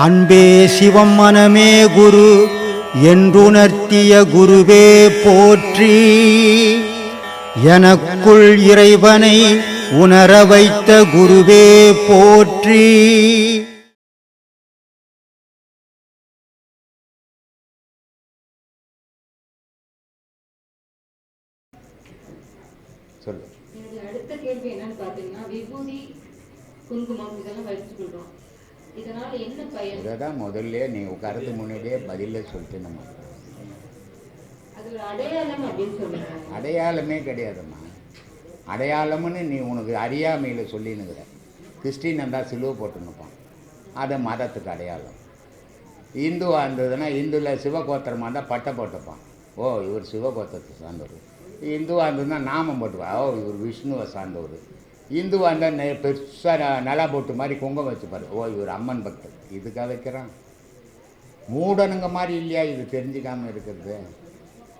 அன்பே சிவம் மனமே குரு என்றுணர்த்திய குருவே போற்றி. எனக்குள் இறைவனை உணர வைத்த குருவே போற்றி. சொல்லு அடுத்த கேள்வி என்னன்னு பாத்தீங்கன்னா விபூதி குங்குமம் இதெல்லாம் வச்சுக்கிட்டோம் இதனால இதை தான் முதல்ல நீ உட்காரத்துக்கு முன்னாடியே பதில சொல்லிட்டு நம்ம அடையாளமே கிடையாதும்மா. அடையாளம்னு நீ உனக்கு அறியாமையில் சொல்லினுங்கிற கிறிஸ்டின் இருந்தால் சிலுவை போட்டுன்னுப்பான். அது மதத்துக்கு அடையாளம். இந்துவாக இருந்ததுன்னா இந்துவில் சிவகோத்திரமாக இருந்தால் பட்டை போட்டுப்பான். ஓ இவர் சிவகோத்திரத்தை சார்ந்தவர். இந்துவாக இருந்ததுன்னா நாமம் போட்டுப்பான் ஓ இவர் விஷ்ணுவை சார்ந்தவர். இந்துவாக இருந்தால் பெருசாக நலா போட்டு மாதிரி குங்கம் வச்சுப்பார் ஓ இவர் அம்மன் பக்தர். இதுக்காக வைக்கிறான். மூடனுங்க மாதிரி இல்லையா இது தெரிஞ்சுக்காமல் இருக்கிறது?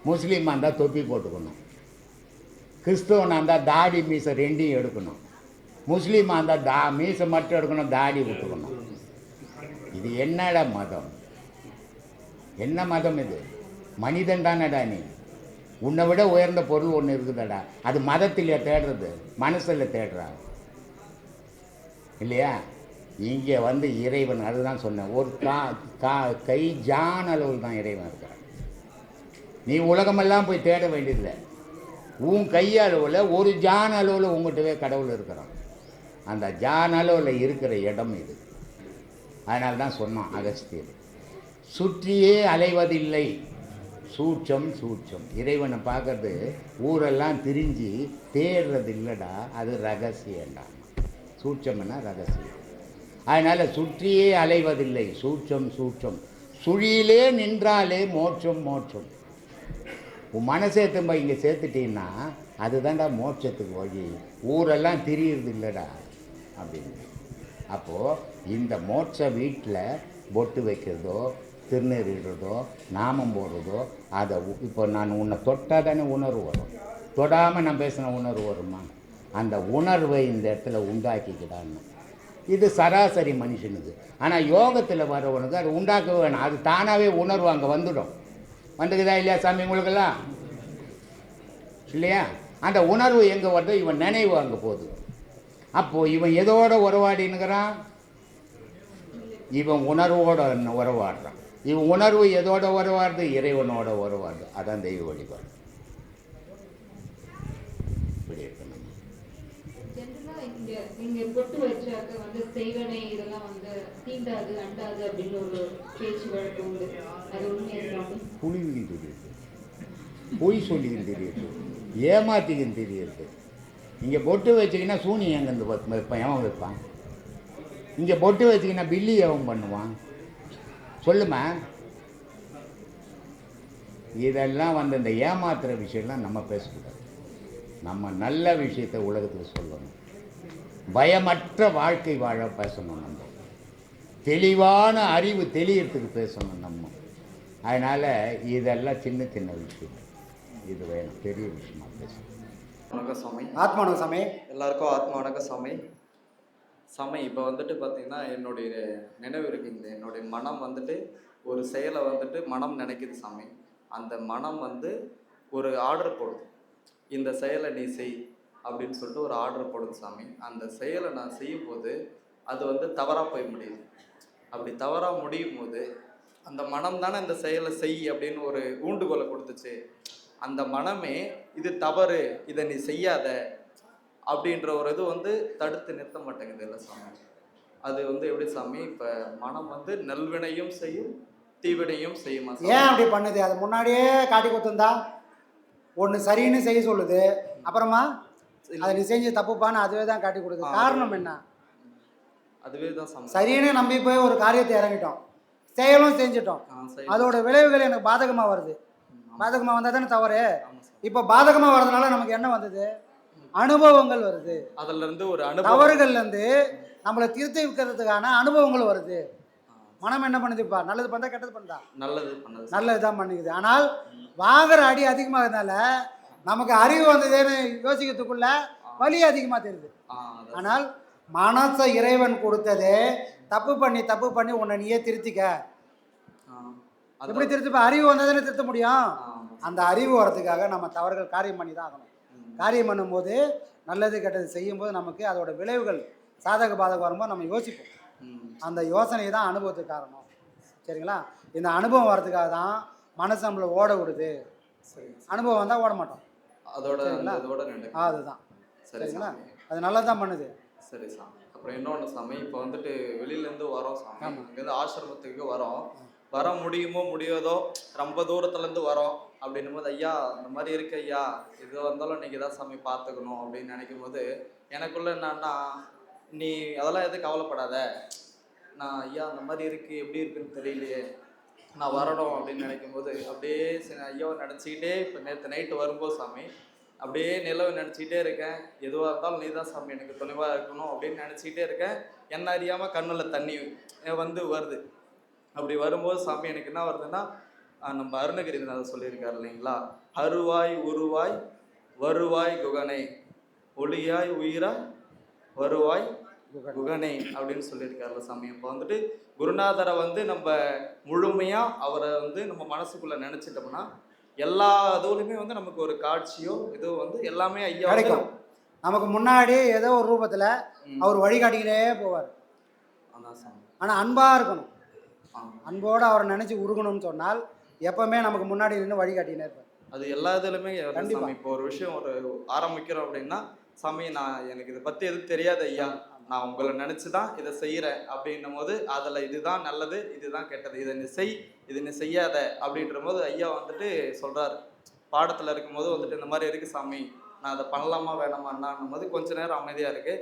முஸ்லீமாக இருந்தால் தொப்பி போட்டுக்கணும். கிறிஸ்துவனாக இருந்தால் தாடி மீசை ரெண்டையும் எடுக்கணும். முஸ்லீமாக இருந்தால் தா மீசை மட்டும் எடுக்கணும் தாடி விட்டுக்கணும் இது என்னடா மதம்? என்ன மதம் இது? மனிதன் தானடா நீ? உன்னை விட உயர்ந்த பொருள் ஒன்று இருக்குதடா. அது மதத்திலே தேடுறது. மனசில் தேடுறா. இல்லையா? இங்கே வந்து இறைவன் அதுதான் சொன்னேன். ஒரு கா கா கை ஜான் அளவில் தான் இறைவன் இருக்கிறான். நீ உலகமெல்லாம் போய் தேட வேண்டியதில்லை. உன் கையளவில் ஒரு ஜான் அளவில் உங்கள்கிட்டவே கடவுள் இருக்கிறான். அந்த ஜான் அளவில் இருக்கிற இடம் இது. அதனால தான் சொன்னான் அகஸ்தியர். சுற்றியே அலைவதில்லை. சூட்சம் சூட்சம். இறைவனை பார்க்கறது ஊரெல்லாம் திரிஞ்சு தேடுறது இல்லைடா அது ரகசியம்டா. சூட்சம்னா ரகசியம். அதனால் சுற்றியே அலைவதில்லை. சூட்சம் சூட்சம். சுழியிலே நின்றாலே மோட்சம் மோட்சம். உன் மனசே திரும்ப இங்கே சேர்த்துட்டீங்கன்னா அதுதான்டா மோட்சத்துக்கு வழி. ஊரெல்லாம் திரியிறது இல்லைடா அப்படின்னு. அப்போது இந்த மோட்ச வீட்டில் பொட்டு வைக்கிறதோ திருநெறிடுறதோ நாமம் போடுறதோ அதை இப்போ நான் உன்னை தொட்டால் தானே உணர்வு வரும். தொடாமல் நான் பேசின உணர்வு வருமா? அந்த உணர்வை இந்த இடத்துல உண்டாக்கிக்கிடான்னு இது சராசரி மனுஷனுக்கு ஆனால் யோகத்தில் வரவனுக்கு அது உண்டாக்க வேணும். அது தானாகவே உணர்வு அங்கே வந்துடும். வந்துக்குதா இல்லையா சாமி உங்களுக்கெல்லாம்? இல்லையா? அந்த உணர்வு எங்கே வருதோ இவன் நினைவு அங்கே போகுது. அப்போது இவன் எதோட உறவாடினுங்கிறான் இவன் உணர்வோட உறவாடுறான். இவன் உணர்வு எதோட உறவாடுது இறைவனோட உறவாடுது அதான் தெய்வ வழிபாடு. இப்படி இருக்கணும். இங்க பொட்டு வச்சாக்க வந்து செய்வனை இதெல்லாம் வந்து தீண்டாது அண்டாது அப்படின்னு ஒரு பேச்சு வழக்கு உண்டு. அது உண்மையா சுவாமி புலிவின் தெரியுது. பொய் சொல்லியும் தெரியுது. ஏமாத்திக்கும் தெரியுது. இங்கே பொட்டு வச்சிங்கன்னா சூனியம் எங்கேருந்து வைப்பான் எவன் வைப்பான்? இங்கே பொட்டு வச்சிங்கன்னா பில்லி எவன் பண்ணுவான்? சொல்லுமா? இதெல்லாம் வந்து இந்த ஏமாத்துற விஷயம்லாம் நம்ம பேசக்கூடாது. நம்ம நல்ல விஷயத்தை உலகத்துக்கு சொல்லணும். பயமற்ற வாழ்க்கை வாழ பேசணும் நம்ம. தெளிவான அறிவு தெளியறதுக்கு பேசணும் நம்ம. அதனால் இதெல்லாம் சின்ன சின்ன விஷயம். இது வேணும். பெரிய விஷயமா பேசணும். வணக்கம் சாமி ஆத்மானவ சாமி எல்லாருக்கும் ஆத்மா வணக்கம் சாமி சாமி இப்போ வந்துட்டு பார்த்தீங்கன்னா என்னுடைய நினைவு இருக்குங்க. என்னுடைய மனம் வந்துட்டு ஒரு செயலை வந்துட்டு மனம் நினைக்கிது சாமி. அந்த மனம் வந்து ஒரு ஆர்டர் போடுது. இந்த செயலை நீ செய் அப்படின்னு சொல்லிட்டு ஒரு ஆர்டர் போடுது சாமி. அந்த செயலை நான் செய்யும் போது அது வந்து தவறாக போய் முடியுது. அப்படி தவறாக முடியும் போது அந்த மனம் தானே இந்த செயலை செய் அப்படின்னு ஒரு ஊண்டுகோலை கொடுத்துச்சு. அந்த மனமே இது தவறு இதை நீ செய்யாத அப்படின்ற ஒரு இது வந்து தடுத்து நிறுத்த மாட்டேங்குது இல்லை சாமி. அது வந்து எப்படி சாமி இப்போ மனம் வந்து நல்வினையும் செய்யும் தீவினையும் செய்யுமா ஏன் அப்படி பண்ணுது? அது முன்னாடியே காட்டி கொடுத்துருந்தா. ஒன்று சரின்னு செய்ய சொல்லுது. அப்புறமா அதை நீ செஞ்சு தப்புப்பான்னு அதுவே தான் காட்டி கொடுக்குது. காரணம் என்ன? அதுவே தான் சாமி. சரின்னு நம்பி போய் ஒரு காரியத்தை இறங்கிட்டோம். செயலும் செஞ்சிட்டோம். அதோட விளைவுகள் எனக்கு பாதகமாக வருது. பாதகமாக வந்தால் தானே தவறு. இப்போ பாதகமாக வர்றதுனால நமக்கு என்ன வந்தது? அனுபவங்கள் வருது. அதுல இருந்து ஒரு அனுபவம். தவறுகள்லேருந்து நம்மளை திருத்தி வைக்கிறதுக்கான அனுபவங்கள் வருது. மனம் என்ன பண்ணுதுப்பா நல்லது பண்ணா கெட்டது பண்ணுதா நல்லது பண்ணது. சாமி. நல்லது தான் பண்ணிக்குது ஆனால் வாங்குற அடி அதிகமாகிறதுனால நமக்கு அறிவு வந்ததுன்னு யோசிக்கிறதுக்குள்ள வலி அதிகமாக தெரியுது. ஆனால் மனசை இறைவன் கொடுத்ததே தப்பு பண்ணி தப்பு பண்ணி உன்னை நீயே திருத்திக்க. எப்படி திருத்திப்ப? அறிவு வந்ததுன்னு திருத்த முடியும். அந்த அறிவு வரதுக்காக நம்ம தவறுகள் காரியம் பண்ணி தான் ஆகணும். காரியம் பண்ணும்போது நல்லது கெட்டது செய்யும்போது நமக்கு அதோட விளைவுகள் சாதக பாதகம் வரும்போது நம்ம யோசிப்போம். அந்த யோசனை தான் அனுபவத்துக்கு காரணம். சரிங்களா? இந்த அனுபவம் வரதுக்காக தான் மனசு நம்மளை ஓட விடுது. அனுபவம் வந்தால் ஓட மாட்டோம். அதோட அதுதான். சரி சரிங்களா? அது நல்லா தான் பண்ணுது. சரி சாமி. அப்புறம் இன்னொன்று சாமி. இப்போ வந்துட்டு வெளியிலேருந்து வரோம் சாமி. அங்கேருந்து ஆசிரமத்துக்கு வரோம். வர முடியுமோ முடியாதோ ரொம்ப தூரத்துலேருந்து வரோம். அப்படின்னும் போது ஐயா இந்த மாதிரி இருக்கு ஐயா. எது வந்தாலும் நீங்கள் தான் சாமி பார்த்துக்கணும். அப்படின்னு நினைக்கும் போது எனக்குள்ள என்னன்னா நீ அதெல்லாம் எதுவும் கவலைப்படாத. நான் ஐயா அந்த மாதிரி இருக்கு. எப்படி இருக்குன்னு தெரியலையே. நான் வரணும். அப்படின்னு நினைக்கும் போது அப்படியே சரி ஐயாவை நினச்சிக்கிட்டே இப்போ நேற்று நைட்டு வரும்போது சாமி அப்படியே நிலவை நினச்சிக்கிட்டே இருக்கேன். எதுவாக இருந்தாலும் நீ தான் சாமி. எனக்கு துணிவாக இருக்கணும். அப்படின்னு நினச்சிக்கிட்டே இருக்கேன். என்ன அறியாமல் கண்ணில் தண்ணி வந்து வருது. அப்படி வரும்போது சாமி எனக்கு என்ன வருதுன்னா நம்ம அருணகிரிநாதர் சொல்லியிருக்காரு இல்லைங்களா? அருவாய் உருவாய் வருவாய் குகனை. ஒளியாய் உயிராய் வருவாய் குகனை அப்படின்னு சொல்லியிருக்காருல்ல சாமி. இப்போ வந்துட்டு குருநாதரை வந்து நம்ம முழுமையா அவரை வந்து நம்ம மனசுக்குள்ள நினைச்சிட்டோம்னா எல்லா இதுவுலையுமே வந்து நமக்கு ஒரு காட்சியோ இதோ வந்து எல்லாமே ஐயா கிடைக்கும். நமக்கு முன்னாடி ஏதோ ஒரு ரூபத்தில். அவர் வழிகாட்டிக்கிட்டே போவார். ஆனால் அன்பாக இருக்கணும். அன்போடு அவரை நினச்சி உருகணும்னு சொன்னால் எப்பவுமே நமக்கு முன்னாடி நின்று வழிகாட்டினே இருப்பார். அது எல்லா இதுலையுமே. சாமி இப்போ ஒரு விஷயம் ஒரு ஆரம்பிக்கிறோம் அப்படின்னா சாமி நான் எனக்கு இதை பத்தி எதுவும் தெரியாது ஐயா. நான் உங்களை நினைச்சு தான் இதை செய்யறேன் அப்படின்னும் போது அதுல இதுதான் நல்லது இதுதான் கெட்டது. இதை நீ செய் இது நீ செய்யாத. அப்படின்ற போது ஐயா வந்துட்டு சொல்றாரு. பாடத்துல இருக்கும்போது வந்துட்டு இந்த மாதிரி இருக்கு சாமி? நான் அதை பண்ணலாமா வேணாமான்னும் போது கொஞ்ச நேரம் அமைதியா இருக்கு.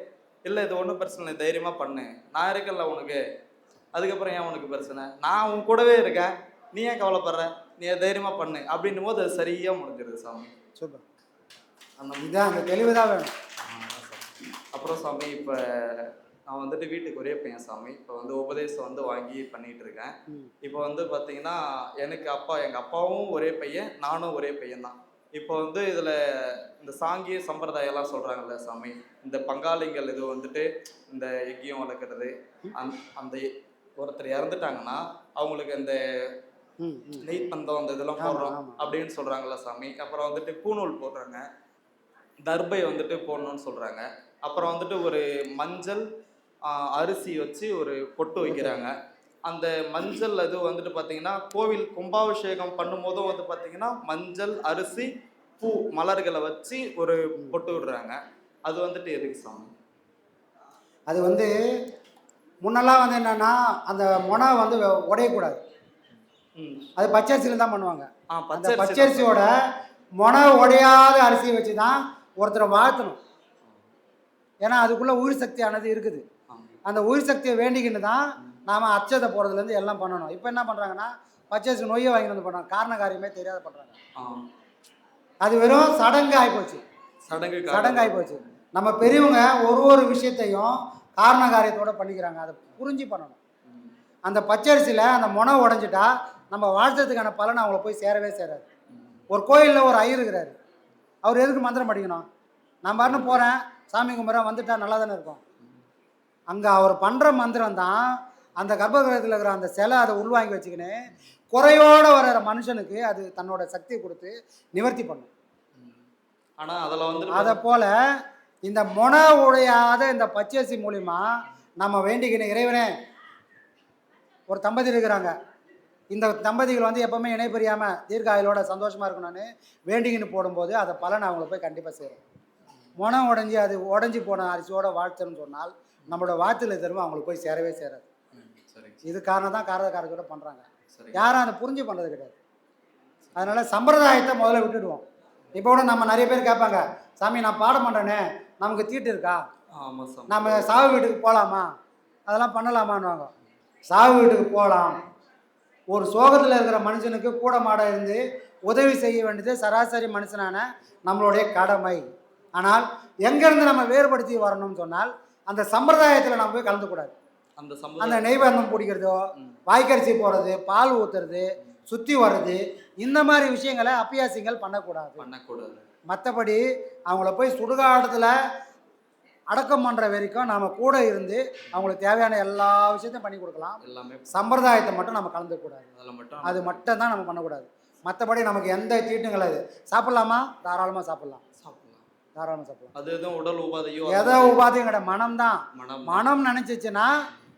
இல்லை இது ஒன்றும் பிரச்சனை இல்லை தைரியமா பண்ணு. நான் இருக்கேன்ல உனக்கு. அதுக்கப்புறம் ஏன் உனக்கு பிரச்சனை? நான் உன் கூடவே இருக்கேன். நீ ஏன் கவலைப்படுற? நீ அதை தைரியமா பண்ணு. அப்படின்னும் போது அது சரியா முடிஞ்சிருது சாமி. சூப்பர். அந்த இதுதான் அந்த தெளிவு தான் வேணும். அப்புறம் சாமி இப்போ நான் வந்துட்டு வீட்டுக்கு ஒரே பையன் சாமி. இப்போ வந்து உபதேசம் வந்து வாங்கி பண்ணிட்டு இருக்கேன். இப்போ வந்து பார்த்தீங்கன்னா எனக்கு அப்பா எங்கள் அப்பாவும் ஒரே பையன் நானும் ஒரே பையன் தான். இப்போ வந்து இதில் இந்த சாங்கிய சம்பிரதாயம் எல்லாம் சொல்கிறாங்கல்ல சாமி. இந்த பங்காளிங்கள் இது வந்துட்டு இந்த எக்கியம் வளர்க்குறது அந் அந்த ஒருத்தர் இறந்துட்டாங்கன்னா அவங்களுக்கு இந்த நெய் பந்தம் அந்த இதெல்லாம் போடுறோம். அப்படின்னு சொல்றாங்கல்ல சாமி. அப்புறம் வந்துட்டு பூநூல் போடுறாங்க. தர்பை வந்துட்டு போடணும்னு சொல்றாங்க. அப்புறம் வந்துட்டு ஒரு மஞ்சள் அரிசி வச்சு ஒரு பொட்டு வைக்கிறாங்க. அந்த மஞ்சள் அது வந்துட்டு பார்த்தீங்கன்னா கோவில் கும்பாபிஷேகம் பண்ணும்போதும் வந்து பார்த்தீங்கன்னா மஞ்சள் அரிசி பூ மலர்களை வச்சு ஒரு பொட்டு விடுறாங்க. அது வந்துட்டு எதுக்கு சாமி? அது வந்து முன்னெல்லாம் வந்து என்னன்னா அந்த முனை வந்து உடையக்கூடாது. அது பச்சரிசியில் தான் பண்ணுவாங்க அந்த பச்சரிசியோட முனை உடையாத அரிசியை வச்சு தான் ஒருத்தரை வாழ்த்தணும். ஏன்னா அதுக்குள்ளே உயிர் சக்தியானது இருக்குது. அந்த உயிர் சக்தியை வேண்டிக்கின்னு தான் நாம் அச்சதை போகிறதுலேருந்து எல்லாம் பண்ணணும். இப்போ என்ன பண்ணுறாங்கன்னா பச்சரிசி நொய்யை வாங்கிட்டு வந்து பண்ணுறாங்க காரண காரியமே தெரியாத பண்ணுறாங்க அது வெறும் சடங்கு ஆகிப்போச்சு சடங்கு சடங்கு ஆகிப்போச்சு நம்ம பெரியவங்க ஒரு ஒரு விஷயத்தையும் காரண காரியத்தோட பண்ணிக்கிறாங்க. அதை புரிஞ்சு பண்ணணும். அந்த பச்சரிசியில் அந்த முனை உடஞ்சிட்டா நம்ம வாழ்த்ததுக்கான பலன் அவங்கள போய் சேரவே சேராது. ஒரு கோயிலில் ஒரு ஐயர் இருக்கிறாரு. அவர் எதுக்கு மந்திரம் படிக்கணும்? நான் பாருன்னு போகிறேன் சாமி கும்பிட்றேன். வந்துட்டா நல்லா தானே இருக்கும். அங்கே அவர் பண்ணுற மந்திரம் தான் அந்த கர்ப்பகிரகத்தில் இருக்கிற அந்த சிலை அதை உள்வாங்கி வச்சுக்கின்னு குறையோடு வர்ற மனுஷனுக்கு அது தன்னோட சக்தியை கொடுத்து நிவர்த்தி பண்ணும். ஆனா அதுல வந்து அதை போல இந்த முனை உடையாத இந்த பச்சரிசி மூலிமா நம்ம வேண்டிக்கின இறைவனே ஒரு தம்பதி இருக்கிறாங்க. இந்த தம்பதிகள் வந்து எப்பவுமே இணை பிரியாமல் தீர்க்க ஆயுளோட சந்தோஷமாக இருக்கணும்னு வேண்டிக்கின்னு போடும்போது அதை பலன் அவங்கள போய் கண்டிப்பாக சேரும். முனை உடஞ்சி அது உடஞ்சி போன அரிசியோட வாழ்த்துன்னு சொன்னால் நம்மளோட வாழ்த்துல தருவம் அவங்களுக்கு போய் சேரவே சேராது. இது காரணம் தான் காரதக்காரத்தோட பண்ணுறாங்க சரி. யாரும் அதை புரிஞ்சு பண்ணுறது கிடையாது. அதனால் சம்பிரதாயத்தை முதல்ல விட்டுடுவோம். இப்போ கூட நம்ம நிறைய பேர் கேட்பாங்க சாமி நான் பாடம் பண்ணுறேனே நமக்கு தீட்டு இருக்கா? நம்ம சாவு வீட்டுக்கு போகலாமா அதெல்லாம் பண்ணலாமான்னுவாங்க. சாவு வீட்டுக்கு போகலாம். ஒரு சோகத்தில் இருக்கிற மனுஷனுக்கு கூட மாட இருந்து உதவி செய்ய வேண்டியது சராசரி மனுஷனான நம்மளுடைய கடமை. ஆனால் எங்கேருந்து நம்ம வேறுபடுத்தி வரணும்னு சொன்னால் அந்த சம்பிரதாயத்தில் நம்ம போய் கலந்துக்கூடாது அந்த அந்த நெய்பந்தம் பிடிக்கிறதோ. வாய்க்கரிசி போடுறது பால் ஊற்றுறது சுற்றி வர்றது இந்த மாதிரி விஷயங்களை அப்பியாசிங்கள் பண்ணக்கூடாது. பண்ணக்கூடாது. மற்றபடி அவங்கள போய் சுடுகாடத்தில் அடக்கம் பண்ணுற வரைக்கும் நாம் கூட இருந்து அவங்களுக்கு தேவையான எல்லா விஷயத்தையும் பண்ணி கொடுக்கலாம். எல்லாமே சம்பிரதாயத்தை மட்டும் நம்ம கலந்துக்கூடாது அதில் மட்டும் அது மட்டும் தான் நம்ம பண்ணக்கூடாது. மற்றபடி நமக்கு எந்த தீட்டும் கிடையாது சாப்பிட்லாமா? தாராளமாக சாப்பிட்லாம். சாப்பிடலாம். தாராளமாக சாப்பிடலாம். அது எதுவும் உடல் உபாதையோ எதை உபாதையும் கிடையாது. மனம் தான். மனம் நினச்சிச்சுன்னா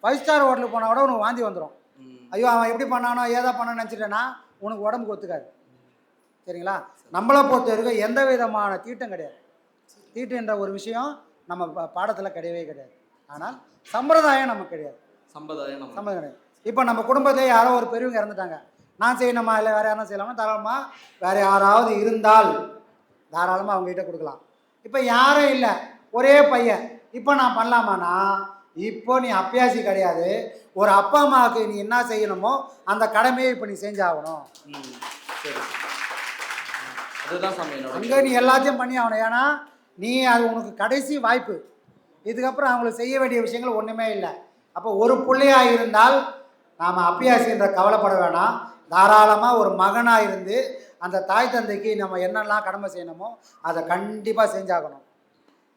ஃபைவ் ஸ்டார் ஹோட்டலுக்கு போனால் கூட உனக்கு வாந்தி வந்துடும். ஐயோ அவன் எப்படி பண்ணானோ ஏதா பண்ண நினச்சிட்டேன்னா உனக்கு உடம்புக்கு ஒத்துக்காது. சரிங்களா? நம்மளை பொறுத்த வரைக்கும் எந்த விதமான தீட்டம் கிடையாது. தீட்டுன்ற ஒரு விஷயம் நம்ம பாடத்தில் கிடையவே கிடையாது. ஆனால் சம்பிரதாயம் நமக்கு கிடையாது. சம்பிரதாயம் சம்மந்தம் கிடையாது. இப்போ நம்ம குடும்பத்திலே யாரோ ஒரு பெரியவங்க இறந்துட்டாங்க. நான் செய்யணுமா? இல்லை வேறு யாரும் செய்யலாமா? தாராளமாக வேறு யாராவது இருந்தால் தாராளமாக அவங்ககிட்ட கொடுக்கலாம். இப்போ யாரும் இல்லை. ஒரே பையன். இப்போ நான் பண்ணலாமாண்ணா இப்போ நீ அப்பியாசி கிடையாது. ஒரு அப்பா அம்மாவுக்கு நீ என்ன செய்யணுமோ அந்த கடமையை இப்போ நீ செஞ்சாகணும். அதுதான் அங்கே நீ எல்லாத்தையும் பண்ணி ஆகணும். ஏன்னா நீ அது உனக்கு கடைசி வாய்ப்பு. இதுக்கப்புறம் அவங்களுக்கு செய்ய வேண்டிய விஷயங்கள் ஒன்றுமே இல்லை. அப்போ ஒரு பிள்ளையாக இருந்தால் நாம் அப்பியாசின்ற கவலைப்பட வேணாம். தாராளமாக ஒரு மகனாக இருந்து அந்த தாய் தந்தைக்கு நம்ம என்னெல்லாம் கடமை செய்யணுமோ அதை கண்டிப்பாக செஞ்சாகணும்.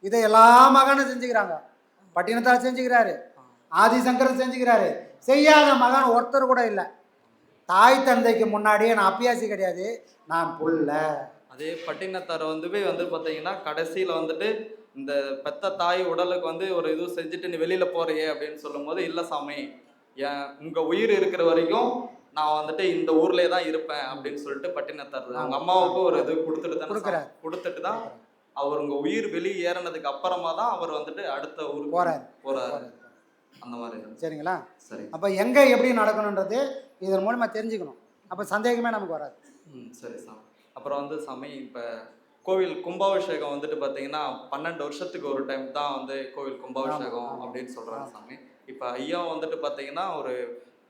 இதை எல்லா மகனும் செஞ்சுக்கிறாங்க. பட்டினத்தார் செஞ்சுக்கிறாரு. ஆதிசங்கரன் செஞ்சுக்கிறாரு. செய்யாத மகன் ஒருத்தர் கூட இல்லை. தாய் தந்தைக்கு முன்னாடியே நான் அப்பியாசி கிடையாது. நான் புள்ள. அதே பட்டினத்தார் வந்து போய் வந்து பார்த்தீங்கன்னா கடைசியில் வந்துட்டு இந்த பெத்த தாய் உடலுக்கு வந்து ஒரு இது செஞ்சுட்டு நீ வெளியில போறியே அப்படின்னு சொல்லும்போது இல்லை சாமி என் உங்க உயிர் இருக்கிற வரைக்கும் நான் வந்துட்டு இந்த ஊர்லயே தான் இருப்பேன் அப்படின்னு சொல்லிட்டு பட்டினத்தார் அவங்க அம்மாவுக்கு ஒரு இது கொடுத்துட்டு தான். கொடுத்துட்டு தான் அவர் உங்க உயிர் வெளியே ஏறினதுக்கு அப்புறமா தான் அவர் வந்துட்டு அடுத்த ஊருக்கு போறாரு. போறாரு. அந்த மாதிரி. சரிங்களா? சரி. அப்போ எங்கே எப்படி நடக்கணுன்றது இதன் மூலமாக தெரிஞ்சுக்கணும். அப்போ சந்தேகமே நமக்கு வராது. ம் சரி சாமி. அப்புறம் வந்து சாமி இப்போ கோவில் கும்பாபிஷேகம் வந்துட்டு பார்த்தீங்கன்னா பன்னெண்டு வருஷத்துக்கு ஒரு டைம் தான் வந்து கோவில் கும்பாபிஷேகம். அப்படின்னு சொல்கிறாங்க சாமி. இப்போ ஐயா வந்துட்டு பார்த்தீங்கன்னா ஒரு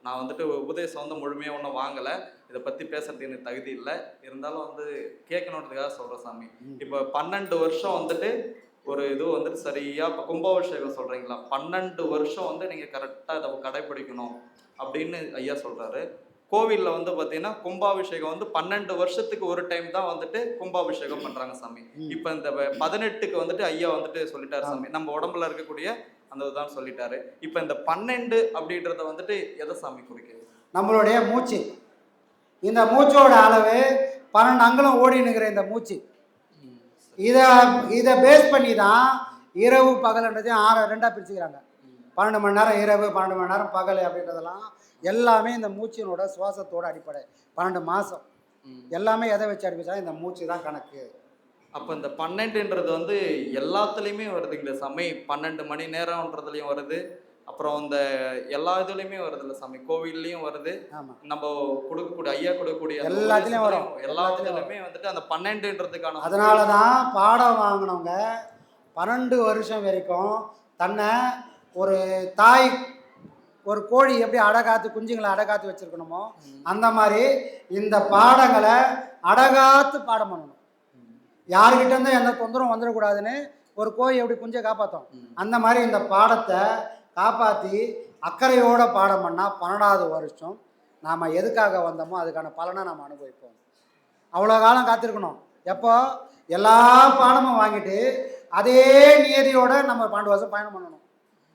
நான் வந்துட்டு உபதேசம் வந்து முழுமையாக ஒன்றும் வாங்கலை. இதை பற்றி பேசுறதுக்கு எனக்கு தகுதி இல்லை. இருந்தாலும் வந்து கேட்கணுன்றதுக்காக சொல்கிறேன் சாமி. இப்போ பன்னெண்டு வருஷம் வந்துட்டு ஒரு இது வந்துட்டு சரியா இப்போ கும்பாபிஷேகம் சொல்கிறீங்களா பன்னெண்டு வருஷம் வந்து நீங்கள் கரெக்டாக இதை கடைப்பிடிக்கணும் அப்படின்னு ஐயா சொல்கிறாரு கோவிலில் வந்து பார்த்தீங்கன்னா கும்பாபிஷேகம் வந்து பன்னெண்டு வருஷத்துக்கு ஒரு டைம் தான் வந்துட்டு கும்பாபிஷேகம் பண்ணுறாங்க சாமி. இப்போ இந்த பதினெட்டுக்கு வந்துட்டு ஐயா வந்துட்டு சொல்லிட்டாரு சாமி. நம்ம உடம்புல இருக்கக்கூடிய அந்த இதுதான் சொல்லிட்டாரு. இப்போ இந்த பன்னெண்டு அப்படின்றத வந்துட்டு எதை சாமி குறிக்குது? நம்மளுடைய மூச்சு. இந்த மூச்சோட அளவு பன்னெண்டு அங்குலம் ஓடி நிற்கிற இந்த மூச்சு. இதை இதை பேஸ் பண்ணி தான் இரவு பகல்ன்றதையும் ஆறு ரெண்டாக பிரிச்சுக்கிறாங்க. பன்னெண்டு மணி நேரம் இரவு பன்னெண்டு மணி நேரம் பகல் அப்படின்றதெல்லாம் எல்லாமே இந்த மூச்சினோட சுவாசத்தோட அடிப்படை. பன்னெண்டு மாதம் எல்லாமே எதை வச்சு அடிப்பா இந்த மூச்சு தான் கணக்கு. அப்போ இந்த பன்னெண்டுன்றது வந்து எல்லாத்துலேயுமே வருதுங்களா சாமி? பன்னெண்டு மணி நேரம்ன்றதுலையும் வருது. அப்புறம் இந்த எல்லா இதுலேயுமே வருது இல்லை சாமி? கோவில்லையும் வருது. நம்ம கொடுக்கக்கூடிய ஐயா கொடுக்கக்கூடிய எல்லாத்துலயும் வரும். எல்லாத்துலயுமே வந்துட்டு அந்த பன்னெண்டுன்றதுக்கான அதனால தான் பாடம் வாங்கினவங்க பன்னெண்டு வருஷம் வரைக்கும் தன்னை ஒரு தாய் ஒரு கோழி எப்படி அடகாத்து குஞ்சுங்களை அடகாத்து வச்சிருக்கணுமோ அந்த மாதிரி இந்த பாடங்களை அடகாத்து பாடம் பண்ணணும். யாருக்கிட்ட இருந்து எந்த தொந்தரவும் வந்துடக்கூடாதுன்னு ஒரு கோழி எப்படி குஞ்சை காப்பாற்றும். அந்த மாதிரி இந்த பாடத்தை காப்பாற்றி அக்கறையோட பாடம் பண்ணால் பன்னெண்டாவது வருஷம் நாம் எதுக்காக வந்தோமோ அதுக்கான பலனை நாம் அனுபவிப்போம். அவ்வளோ காலம் காத்திருக்கணும். எப்போ? எல்லா பாடமும் வாங்கிட்டு அதே நியதியோட நம்ம பன்னெண்டு வருஷம் பயணம் பண்ணணும்.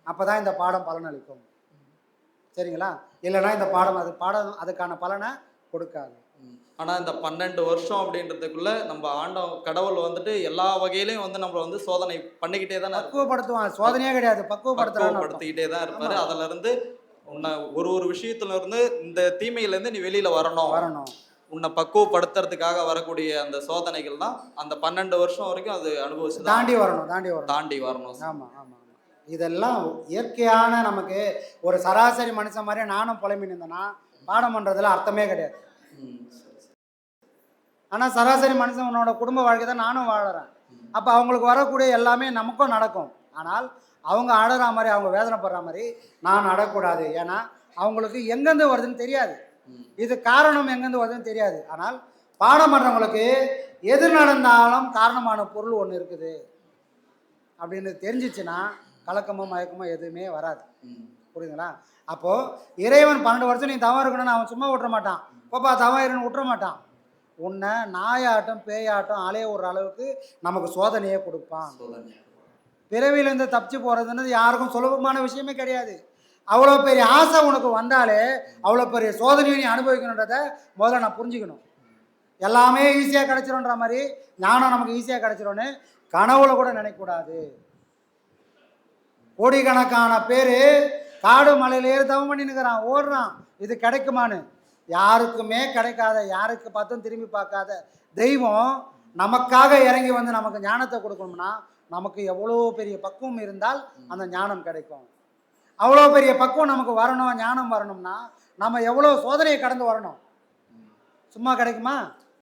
அப்போ தான் இந்த பாடம் பலனளிக்கும். சரிங்களா? இல்லைன்னா இந்த பாடம் அது பாடம் அதுக்கான பலனை கொடுக்காது. ம். ஆனா இந்த பன்னெண்டு வருஷம் அப்படின்றதுக்குள்ள நம்ம ஆண்டம் கடவுள் வந்துட்டு எல்லா வகையிலையும் வந்து நம்மள வந்து சோதனை பண்ணிக்கிட்டே தானே. பக்குவப்படுத்துவான். சோதனையே கிடையாது. பக்குவப்படுத்திக்கிட்டே தான் இருப்பாரு. ஆமா. அதுல இருந்து உன்னை ஒரு ஒரு விஷயத்துல இருந்து இந்த தீமையில இருந்து நீ வெளியில வரணும். வரணும். உன்னை பக்குவப்படுத்துறதுக்காக வரக்கூடிய அந்த சோதனைகள் தான் அந்த பன்னெண்டு வருஷம் வரைக்கும் அது அனுபவிச்சு தாண்டி வரணும். தாண்டி வரணும். தாண்டி வரணும். ஆமாம் ஆமாம் இதெல்லாம் இயற்கையான நமக்கு ஒரு சராசரி மனுஷன் மாதிரியே நானும் புலம்பின்னு இருந்தேன்னா பாடம் பண்ணுறதுல அர்த்தமே கிடையாது. ஆனால் சராசரி மனுஷன் உன்னோட குடும்ப வாழ்க்கை தான் நானும் வாழறேன். அப்போ அவங்களுக்கு வரக்கூடிய எல்லாமே நமக்கும் நடக்கும். ஆனால் அவங்க அழற மாதிரி அவங்க வேதனைப்படுற மாதிரி நான் அடக்கூடாது ஏன்னா அவங்களுக்கு எங்கேருந்து வருதுன்னு தெரியாது. இது காரணம் எங்கேருந்து வருதுன்னு தெரியாது. ஆனால் பாடம் பண்ணுறவங்களுக்கு எது நடந்தாலும் காரணமான பொருள் ஒன்று இருக்குது. அப்படின்னு தெரிஞ்சிச்சுன்னா கலக்கமோ மயக்கமோ எதுவுமே வராது. புரியுதுங்களா? அப்போது இறைவன் பன்னெண்டு வருஷம் நீ தவம் இருக்கணும்னு அவன் சும்மா விட்டுற மாட்டான். பாப்பா தவம் இருன்னு விட்டுற மாட்டான். உன்னை நாயாட்டம் பேயாட்டம் அலைய விடுற அளவுக்கு நமக்கு சோதனையே கொடுப்பான். பிறவியிலேருந்து தப்பிச்சு போகிறதுன்றது யாருக்கும் சுலபமான விஷயமே கிடையாது. அவ்வளோ பெரிய ஆசை உனக்கு வந்தாலே அவ்வளோ பெரிய சோதனையை நீ அனுபவிக்கணுன்றத முதல்ல நான் புரிஞ்சுக்கணும். எல்லாமே ஈஸியாக கிடச்சிரும்ன்ற மாதிரி ஞானம் நமக்கு ஈஸியாக கிடச்சிரும்னு கனவுல கூட நினைக்கக்கூடாது. கோடிக்கணக்கான பேர் காடு மலையிலேயே தவம் பண்ணினுக்கிறான் ஓடுறான். இது கிடைக்குமான்னு? யாருக்குமே கிடைக்காத யாருக்கு பார்த்தும் திரும்பி பார்க்காத தெய்வம் நமக்காக இறங்கி வந்து நமக்கு ஞானத்தை கொடுக்கணும்னா நமக்கு எவ்வளோ பெரிய பக்குவம் இருந்தால் அந்த ஞானம் கிடைக்கும். அவ்வளோ பெரிய பக்குவம் நமக்கு வரணும் ஞானம் வரணும்னா நம்ம எவ்வளோ சோதனையை கடந்து வரணும். சும்மா கிடைக்குமா?